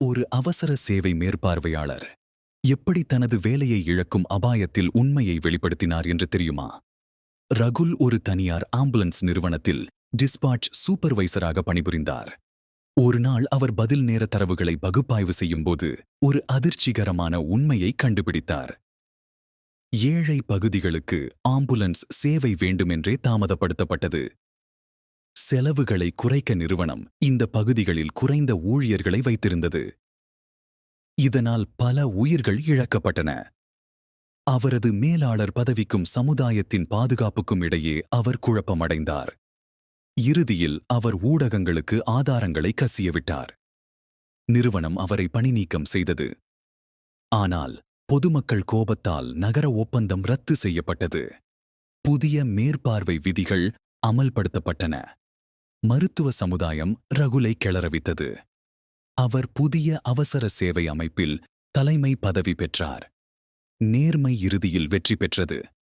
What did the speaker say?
ஒரு அவசர சேவை மேற்பார்வையாளர் எப்படி தனது வேலையை இழக்கும் அபாயத்தில் உண்மையை வெளிப்படுத்தினார் என்று தெரியுமா? ரகுல் ஒரு தனியார் ஆம்புலன்ஸ் நிறுவனத்தில் டிஸ்பாட்ச் சூப்பர்வைசராக பணிபுரிந்தார். ஒரு நாள் அவர் பதில் நேர தரவுகளை பகுப்பாய்வு செய்யும்போது ஒரு அதிர்ச்சிகரமான உண்மையை கண்டுபிடித்தார். ஏழை பகுதிகளுக்கு ஆம்புலன்ஸ் சேவை வேண்டுமென்றே தாமதப்படுத்தப்பட்டது. செலவுகளை குறைக்க நிறுவனம் இந்த பகுதிகளில் குறைந்த ஊழியர்களை வைத்திருந்தது. இதனால் பல உயிர்கள் இழக்கப்பட்டன. அவரது மேலாளர் பதவிக்கும் சமுதாயத்தின் பாதுகாப்புக்கும் இடையே அவர் குழப்பமடைந்தார். இறுதியில் அவர் ஊடகங்களுக்கு ஆதாரங்களை கசியவிட்டார் நிறுவனம் அவரை பணிநீக்கம் செய்தது. ஆனால் பொதுமக்கள் கோபத்தால் நகர ஒப்பந்தம் ரத்து செய்யப்பட்டது. புதிய மேற்பார்வை விதிகள் அமல்படுத்தப்பட்டன. மருத்துவ சமுதாயம் ரகுலை கிளறவித்தது. அவர் புதிய அவசர சேவை அமைப்பில் தலைமை பதவி பெற்றார். நேர்மை இறுதியில் வெற்றி பெற்றது.